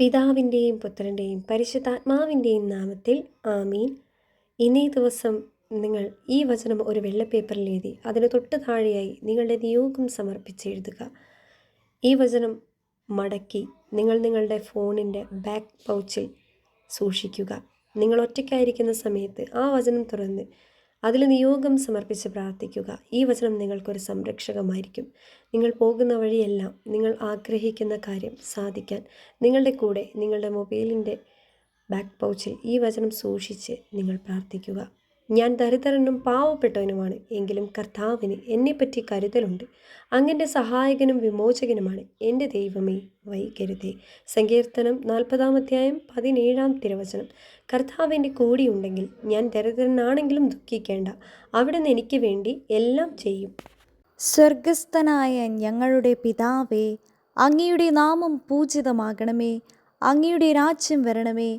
പിതാവിന്റെയും പുത്രന്റെയും പരിശുദ്ധാത്മാവിന്റെയും നാമത്തിൽ ആമീൻ. ഇന്നേ ദിവസം നിങ്ങൾ ഈ വചനം ഒരു വെള്ളപ്പേപ്പറിൽ എഴുതി അതിന് തൊട്ട് താഴെയായി നിങ്ങളുടെ നിയോഗം സമർപ്പിച്ച് എഴുതുക. ഈ വചനം മടക്കി നിങ്ങൾ നിങ്ങളുടെ ഫോണിന്റെ ബാക്ക് പൗച്ചിൽ സൂക്ഷിക്കുക. നിങ്ങൾ ഒറ്റയ്ക്കായിരിക്കുന്ന സമയത്ത് ആ വചനം തുറന്ന് അതിൽ നിയോഗം സമർപ്പിച്ച് പ്രാർത്ഥിക്കുക. ഈ വചനം നിങ്ങൾക്കൊരു സംരക്ഷകമായിരിക്കും. നിങ്ങൾ പോകുന്ന വഴിയെല്ലാം നിങ്ങൾ ആഗ്രഹിക്കുന്ന കാര്യം സാധിക്കാൻ നിങ്ങളുടെ കൂടെ നിങ്ങളുടെ മൊബൈലിന്റെ ബാക്ക് പൗച്ചിൽ ഈ വചനം സൂക്ഷിച്ച് നിങ്ങൾ പ്രാർത്ഥിക്കുക. ഞാൻ ദരിദ്രനും പാവപ്പെട്ടവനുമാണ്. എങ്കിലും കർത്താവിന് എന്നെപ്പറ്റി കരുതലുണ്ട്. അങ്ങന്റെ സഹായകനും വിമോചകനുമാണ് എന്റെ ദൈവമേ വൈകരുതേ. സങ്കീർത്തനം നാൽപ്പതാം അധ്യായം പതിനേഴാം തിരുവചനം. കർത്താവിന്റെ കൂടിയുണ്ടെങ്കിൽ ഞാൻ ദരിദ്രനാണെങ്കിലും ദുഃഖിക്കേണ്ട. അവിടുന്ന് എനിക്ക് വേണ്ടി എല്ലാം ചെയ്യും. സ്വർഗസ്ഥനായ ഞങ്ങളുടെ പിതാവേ അങ്ങയുടെ നാമം പൂജിതമാകണമേ. അങ്ങയുടെ രാജ്യം വരണമേ.